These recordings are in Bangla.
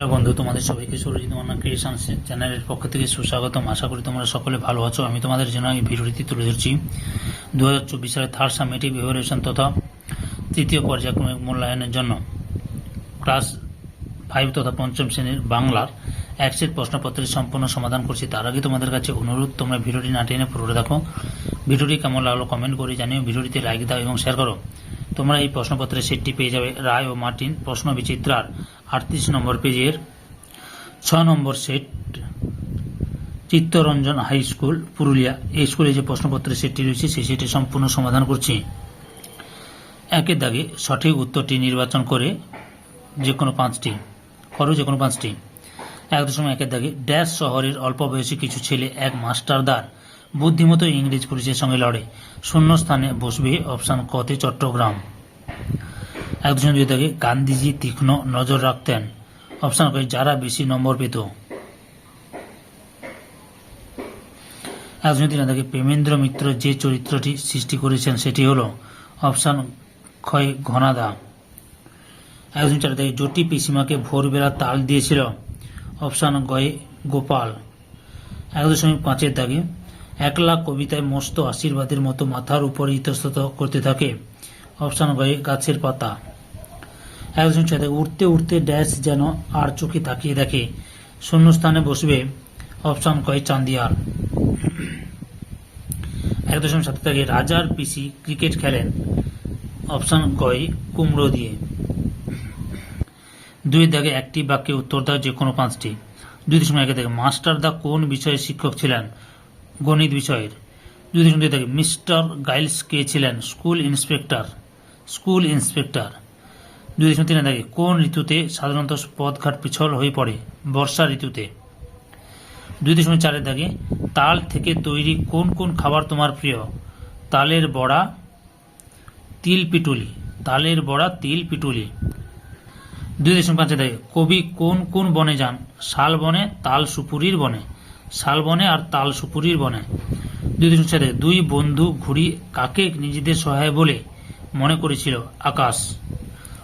বন্ধু, তোমাদের সবাইকে সুরজিৎ মান্না ক্রিয়েশন চ্যানেলের পক্ষ থেকে সুস্বাগতম। আশা করি তোমরা সকলে ভালো আছো। আমি তোমাদের জন্য এই ভিডিওটি তুলে ধরছি। দু হাজার চব্বিশ সালের থার্ড সামেটিভ ইভ্যালুয়েশন তথা তৃতীয় পর্যায়ক্রমিক মূল্যায়নের জন্য ক্লাস ফাইভ তথা পঞ্চম শ্রেণির বাংলার এক সেট প্রশ্নপত্রের সম্পূর্ণ সমাধান করছি। তার আগে তোমাদের কাছে অনুরোধ, তোমরা ভিডিওটি না টেনে পুরো দেখো। ভিডিওটি কেমন লাগল কমেন্ট করে জানিও। ভিডিওটিতে লাইক দাও এবং শেয়ার করো। তোমরা এই প্রশ্নপত্রের সেটটি পেয়ে যাবে রায় ও মার্টিন প্রশ্ন বিচিত্রার আটত্রিশ নম্বর পেজের ছ নম্বর set, Chittaranjan high school, Purulia. এই স্কুলে যে প্রশ্নপত্রের সেটটি রয়েছে, সেই সেটি সম্পূর্ণ সমাধান করছি। একের দাগে সঠিক উত্তরটি নির্বাচন করে যে কোনো পাঁচটি, করো যে কোনো পাঁচটি। এক দশমিক একের দাগে, ড্যাশ শহরের অল্প বয়সী কিছু ছেলে এক মাস্টারদার, বুদ্ধিমতো ইংরেজ পুলিশের সঙ্গে লড়ে, শূন্য স্থানে বসবে অপশান কতে চট্টগ্রাম। এক দশমিক দুই দাগে গান্ধীজি তীক্ষ্ণ নজর রাখতেন। অপশান কয় যারা বেশি নম্বর পেত। একজন দাগে প্রেমেন্দ্র মিত্র যে চরিত্রটি সৃষ্টি করেছেন সেটি হল অপশান ক্ষয় ঘনাদা। একজন চার দাগে জটি পিসিমাকে ভোরবেলা তাল দিয়েছিল। অপশান গয়ে গোপাল। এক দশমিক পাঁচের দাগে একলা কবিতায় মস্ত আশীর্বাদের মতো মাথার উপর ইতস্তত করতে থাকে। অপশান গয়ে গাছের পাতা। এক দশমিক ছয় দাগে উঠতে উঠতে ড্যাশ যেন আর চোখে তাকিয়ে দেখে, শূন্যস্থানে বসবে অপশান কয় চান্দিয়ার এক দশমিক সাত দাগে রাজার পিসি ক্রিকেট খেলেন অপশান কয় কুমড়ো দিয়ে। দুই দাগে একটি বাক্যে উত্তর দাও যে কোনো পাঁচটি। দুই দশমিক একে থেকে মাস্টার দা কোন বিষয়ে শিক্ষক ছিলেন? গণিত বিষয়ের। দুই দশমিক দুই থেকে মিস্টার গাইলস কে ছিলেন? School inspector. School inspector. দুই দশমিক তিন দাগে কোন ঋতুতে সাধারণত পথঘাট পিছল হয়ে পড়ে? বর্ষা ঋতুতে। দুই দশমিক চারের দাগে তাল থেকে তৈরি কোন কোন খাবার তোমার প্রিয়? তালের বড়া, তিল পিটুলি। তালের বড়া, তিল পিটুলি। দুই দশমিক পাঁচে দেয় কবি কোন কোন বনে যান? শাল বনে, তাল সুপুরির বনে। শাল বনে আর তাল সুপুরির বনে। দুই দশমিক ছয় দুই বন্ধু ঘুড়ি কাকে নিজেদের সহায় বলে? মনে করেছিল আকাশ।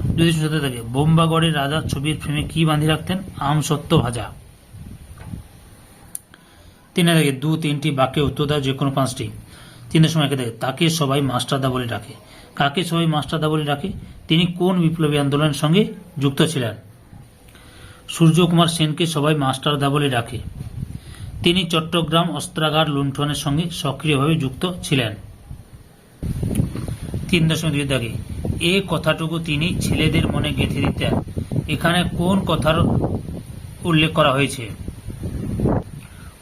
দশমিক সাথে থাকে বোম্বাগড়ের রাজা ছবির ফ্রেমে কি বাঁধি রাখতেন? আম সত্য ভাজা। তিনে দেখে দু, তিনটি বাক্যে উত্তর দাও, যে কোনো পাঁচটি। তিন দশমিক একে দেখে তাকে সবাই মাস্টারদা বলে ডাকে? কাকে সবাই মাস্টারদা বলে ডাকে? তিনি কোন বিপ্লবী আন্দোলনের সঙ্গে যুক্ত ছিলেন? সূর্যকুমার সেনকে সবাই মাস্টারদা বলে ডাকে। তিনি চট্টগ্রাম অস্ত্রাগার লুণ্ঠনের সঙ্গে সক্রিয়ভাবে যুক্ত ছিলেন। তিন দশমিক দুই দাগে। এ কথাটুকু তিনি ছেলেদের মনে গেঁথে দিতেন। এখানে কোন কথার উল্লেখ করা হয়েছে?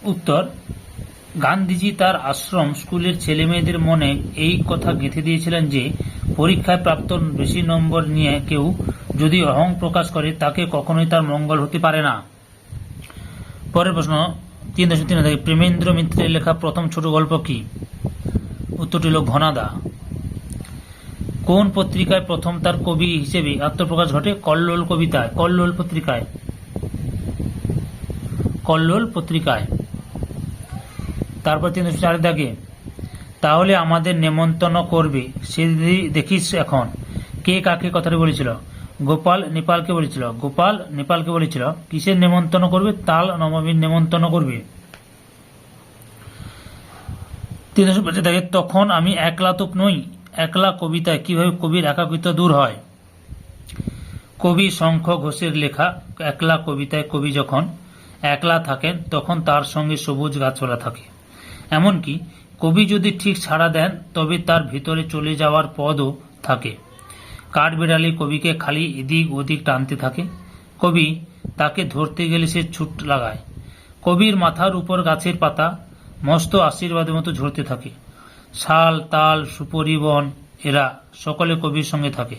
উত্তর, গান্ধীজি তার আশ্রম স্কুলের ছেলেমেয়েদের মনে এই কথা গেঁথে দিয়েছিলেন যে, পরীক্ষায় প্রাপ্ত বেশি নম্বর নিয়ে কেউ যদি অহং প্রকাশ করে, তাকে কখনোই তার মঙ্গল হতে পারে না। পরের প্রশ্ন, তিন দশমিক তিন প্রেমেন্দ্র মিত্রের লেখা প্রথম ছোট গল্প কি? উত্তরটি হল ঘনাদা। কোন পত্রিকায় প্রথম তার কবি হিসেবে আত্মপ্রকাশ ঘটে? কল্লোল কবিতায়। কল্লোল পত্রিকায়। কল্লোল পত্রিকায়। তারপর তিন চারের দাগে, তাহলে আমাদের নেমন্তন্ন করবে। সে দেখিস এখন, কে কাকে কথাটি বলেছিল? গোপাল নেপালকে বলেছিল। গোপাল নেপালকে বলেছিল, কিসের নেমন্তন্ন করবে? তাল নবমীর নেমন্তন্ন করবে। তিন দশমিক পাঁচের দাগে, তখন আমি একলা তো নই। একলা কবিতায় কীভাবে কবির একাকিত্ব দূর হয়? কবি শঙ্খ ঘোষের লেখা, একলা কবিতায় কবি যখন একলা থাকেন, তখন তার সঙ্গে সবুজ গাছপালা থাকে। এমনকি কবি যদি ঠিক ছাড়া দেন, তবে তার ভিতরে চলে যাওয়ার পদও থাকে। কাঠবিড়ালি কবিকে খালি এদিক ওদিক টানতে থাকে। কবি তাকে ধরতে গেলে সে ছুট লাগায়। কবির মাথার উপর গাছের পাতা মস্ত আশীর্বাদের মতো ঝরতে থাকে। শাল, তাল সুপরিবন এরা সকলে কবির সঙ্গে থাকে।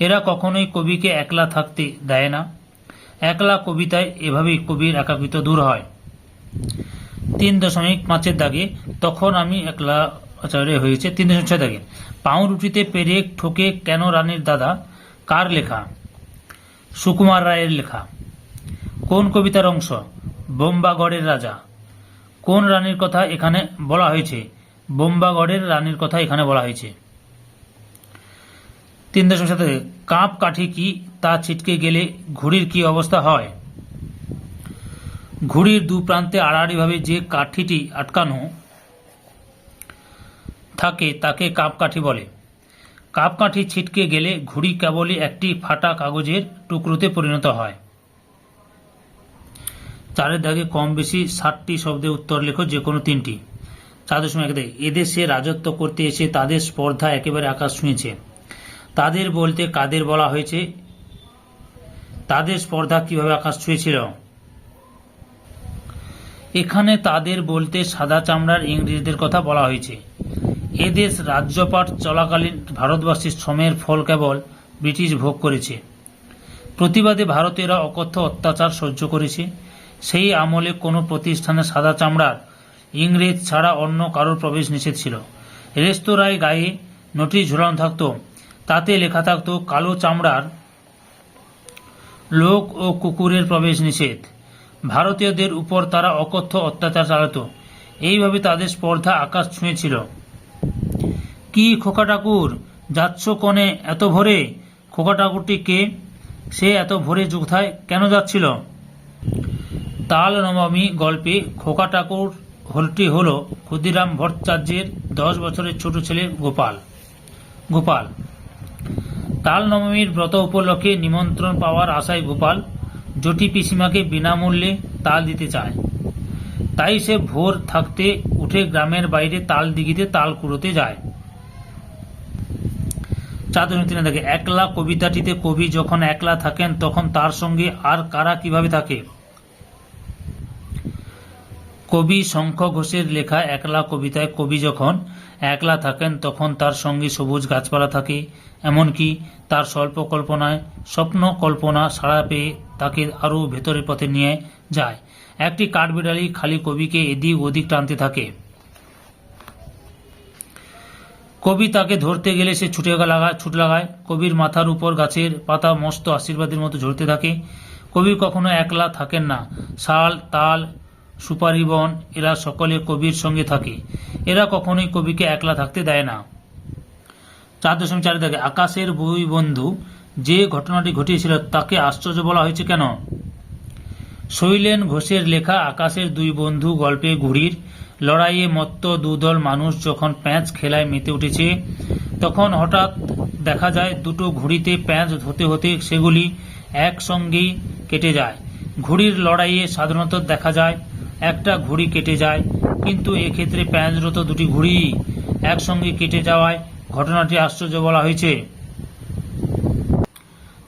এরা কখনোই কবিকে একলা থাকতে দেয় না। একলা কবিতায় এভাবেই কবির একাকিত্ব দূর হয়। তিন দশমিক পাঁচের দাগে তখন আমি একলা আচার্য হয়েছে, তিন দশমিক ছয় দাগে। পাউরুটিতে পেরেক ঠোকে কেন রানীর দাদা? কার লেখা? সুকুমার রায়ের লেখা। কোন কবিতার অংশ? বোম্বাগড়ের রাজা। কোন রানীর কথা এখানে বলা হয়েছে? বোম্বাগড়ের রানীর কথা এখানে বলা হয়েছে। তিন দশমিক সাথে কাপ কাঠি কি তা ছিটকে গেলে ঘুড়ির কি অবস্থা হয়? ঘুড়ির দু প্রান্তে আড়াআড়িভাবে যে কাঠিটি আটকানো থাকে, তাকে কাপকাঠি বলে। কাপকাঠি ছিটকে গেলে ঘুড়ি কেবলই একটি ফাটা কাগজের টুকরোতে পরিণত হয়। চারের দাগে কম বেশি ষাটটি শব্দে উত্তর লেখো যে কোনো তিনটি। চার দশমিক এদেশে রাজত্ব করতে এসে তাদের স্পর্ধা একেবারে আকাশ ছুঁয়েছে। তাদের বলতে কাদের বলা হয়েছে? তাদের স্পর্ধা কীভাবে আকাশ ছুঁয়েছিল? এখানে তাদের বলতে সাদা চামড়ার ইংরেজদের কথা বলা হয়েছে। এদেশ রাজ্যপাট চলাকালীন ভারতবাসীর শ্রমের ফল কেবল ব্রিটিশ ভোগ করেছে। প্রতিবাদে ভারতীয়রা অকথ্য অত্যাচার সহ্য করেছে। সেই আমলে কোনো প্রতিষ্ঠানে সাদা চামড়ার ইংরেজ ছাড়া অন্য কারোর প্রবেশ নিষেধ ছিল। রেস্তোরাঁয় গায়ে নোটিশ ঝুলানো থাকতো। তাতে লেখা থাকতো, কালো চামড়ার লোক ও কুকুরের প্রবেশ নিষেধ। ভারতীয়দের উপর তারা অকথ্য অত্যাচার চালাতো। এইভাবে তাদের স্পর্ধা আকাশ ছুঁয়েছিল। কি খোকা ঠাকুর, যাচ্ছ কনে এত ভোরে? খোকা ঠাকুরটি কে? সে এত ভোরে কোথায় কেন যাচ্ছিল? তাল নবমী গল্পে খোকা ঠাকুর হলটি হল ক্ষুদিরাম ভট্টাচার্যের দশ বছরের ছোট ছেলে গোপাল। গোপাল। তাল নবমীর ব্রত উপলক্ষে নিমন্ত্রণ পাওয়ার আশায় গোপাল জটি পিসিমাকে বিনামূল্যে তাল দিতে চায়। তাই সে ভোর থাকতে উঠে গ্রামের বাইরে তাল দিঘিতে তাল কুড়োতে যায়। চাঁদনী তিনে দেখে একলা কবিতাটিতে কবি যখন একলা থাকেন, তখন তার সঙ্গে আর কারা কীভাবে থাকে? কবি শঙ্খ ঘোষের লেখা একলা কবিতায় কবি যখন একলা থাকেন, তখন তার সঙ্গে সবুজ গাছপালা থাকে। এমনকি তার স্বল্প কল্পনায় স্বপ্ন কল্পনা সাড়া পেয়ে তাকে আরও ভেতরের পথে নিয়ে যায়। একটি কাঠবিড়ালি খালি কবিকে এদিক ওদিক টানতে থাকে। কবি তাকে ধরতে গেলে সে ছুটে লাগায় ছুট লাগায়। কবির মাথার উপর গাছের পাতা মস্ত আশীর্বাদের মতো ঝরতে থাকে। কবি কখনো একলা থাকেন না। শাল, তাল সুপারি বন এরা সকলে কবির সঙ্গে থাকে। এরা কখনোই কবিকে একলা থাকতে দেয় না। চার দশমিক চারে থাকে আকাশের বই বন্ধু, যে ঘটনাটি ঘটিয়েছিল তাকে আশ্চর্য বলা হয়েছে কেন? শৈলেন ঘোষের লেখা, আকাশের দুই বন্ধু গল্পে ঘুড়ির লড়াইয়ে মত্ত দুদল মানুষ যখন প্যাঁচ খেলায় মেতে উঠেছে, তখন হঠাৎ দেখা যায় দুটো ঘুড়িতে প্যাঁচ হতে হতে সেগুলি একসঙ্গেই কেটে যায়। ঘুড়ির লড়াইয়ে সাধারণত দেখা যায় একটা ঘুড়ি কেটে যায়, কিন্তু এক্ষেত্রে প্যাঁচরত দুটি ঘুড়ি একসঙ্গে কেটে যাওয়ায় ঘটনাটি আশ্চর্য বলা হয়েছে।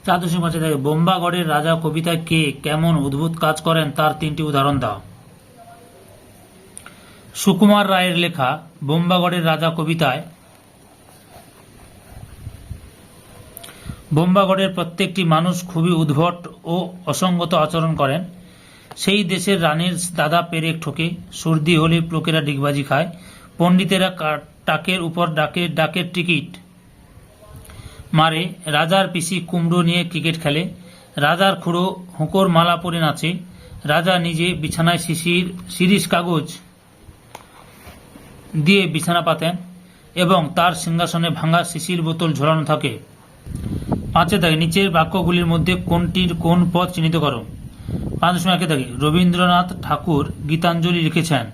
চাদশী মাসে দেখে বোম্বাগড়ের রাজা কবিতায় কে কেমন অদ্ভুত কাজ করেন তার তিনটি উদাহরণ দাও। সুকুমার রায়ের লেখা বোম্বাগড়ের রাজা কবিতায়, বোম্বাগড়ের প্রত্যেকটি মানুষ খুবই উদ্ভট ও অসঙ্গত আচরণ করেন। সেই দেশের রানের দাদা পেরেক ঠোকে, সর্দি হলে লোকেরা ডিগবাজি খায়। পণ্ডিতেরা টাকের উপর ডাকে, ডাকের টিকিট মারে। রাজার পিসি কুমড়ো নিয়ে ক্রিকেট খেলে। রাজার খুঁড়ো হুঁকোর মালা পরে নাচে। রাজা নিজে বিছানায় শিশির, শিরিষ কাগজ দিয়ে বিছানা পাতেন এবং তার সিংহাসনে ভাঙা শিশির বোতল ঝোলানো থাকে। পাঁচে থাকে নিচের বাক্যগুলির মধ্যে কোনটির কোন পথ চিহ্নিত করো? পাঁচ দশমিক থাকে। রবীন্দ্রনাথ ঠাকুর গীতাঞ্জলি লিখেছেন।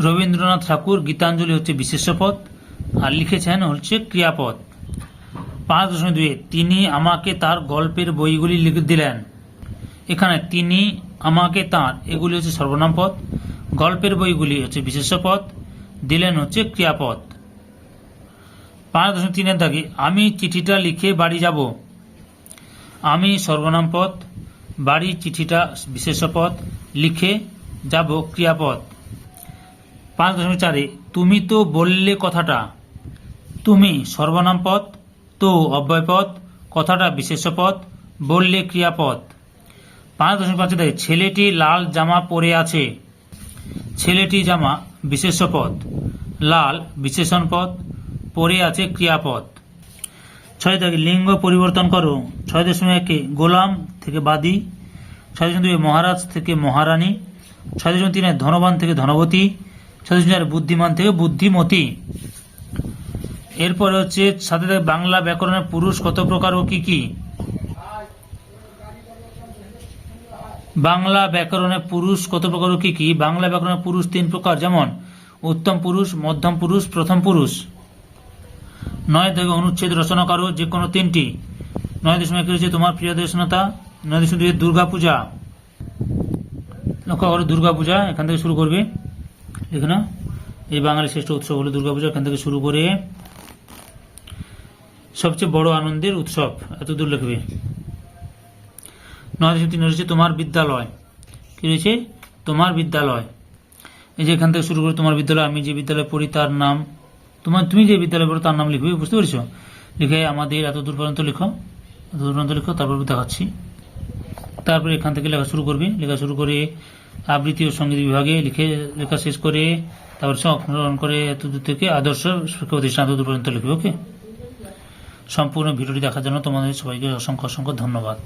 রবীন্দ্রনাথ ঠাকুর গীতাঞ্জলি হচ্ছে বিশেষ্য পদ আর লিখেছেন হচ্ছে ক্রিয়াপদ। পাঁচ দশমিক দুই তিনি আমাকে তার গল্পের বইগুলি লিখে দিলেন। এখানে তিনি আমাকে তার এগুলি হচ্ছে সর্বনাম পদ, গল্পের বইগুলি হচ্ছে বিশেষ্য পদ দিলেন হচ্ছে ক্রিয়াপদ। পাঁচ দশমিক তিনের দাগে আমি চিঠিটা লিখে বাড়ি যাব। আমি সর্বনাম পদ বাড়ি চিঠিটা বিশেষ্য পদ লিখে যাব ক্রিয়াপদ। পাঁচ দশমিক চারে, তুমি তো বললে কথাটা। তুমি সর্বনাম পদ, তো অব্যয় পদ, কথাটা বিশেষপদ, বললে ক্রিয়াপদ। পাঁচ দশমিক পাঁচে দেখে ছেলেটি লাল জামা পরে আছে। ছেলেটি জামা বিশেষ্য পদ লাল বিশেষণ পদ পরে আছে ক্রিয়াপদ। ছয় থেকে লিঙ্গ পরিবর্তন করো। ছয় দশমিক একে গোলাম থেকে বাদী। ছয় দশমিক দুই মহারাজ থেকে মহারানী। ছয় দশমিক তিনে ধনবান থেকে ধনবতী। ছয় দশমিক চারে বুদ্ধিমান থেকে বুদ্ধিমতী। এরপরে হচ্ছে সাথে বাংলা ব্যাকরণের পুরুষ কত প্রকার ও কি কি? বাংলা ব্যাকরণে পুরুষ কত প্রকার ও কি কি? বাংলা ব্যাকরণে পুরুষ তিন প্রকার। যেমন, উত্তম পুরুষ, মধ্যম পুরুষ, প্রথম পুরুষ। নয় থেকে অনুচ্ছেদ রচনা করো, যে কোনো তিনটি। নয় দশমিক রয়েছে তোমার প্রিয় দেশনতা নয় দশমিক দুর্গা পূজা। লক্ষ্য করো, দুর্গা পূজা, এখান থেকে শুরু করবে। দেখো না এই বাঙালির শ্রেষ্ঠ উৎসব হলো দুর্গা পূজা, এখান থেকে শুরু করে সবচেয়ে বড় আনন্দের উৎসব, এত দূর লিখবে। নয় দশমিক তিন রয়েছে তোমার বিদ্যালয়। কি রয়েছে? তোমার বিদ্যালয়। এই যে এখান থেকে শুরু করে তোমার বিদ্যালয়, আমি যে বিদ্যালয়ে পড়ি তার নাম তোমার, তুমি যে বিদ্যালয়ে পড়ো তার নাম লিখবে, বুঝতে পেরেছ? লিখে আমাদের এত দূর পর্যন্ত লিখো। এত দূর পর্যন্ত লিখো, তারপর দেখাচ্ছি। তারপরে এখান থেকে লেখা শুরু করবে। লেখা শুরু করে আবৃত্তি ও সংগীত বিভাগে লিখে, লেখা শেষ করে তারপর সব সংরক্ষণ করে এত দূর থেকে আদর্শ শিক্ষা প্রতিষ্ঠান এত দূর পর্যন্ত লিখবে, ওকে? সম্পূর্ণ ভিডিওটি দেখার জন্য তোমাদের সবাইকে অসংখ্য অসংখ্য ধন্যবাদ।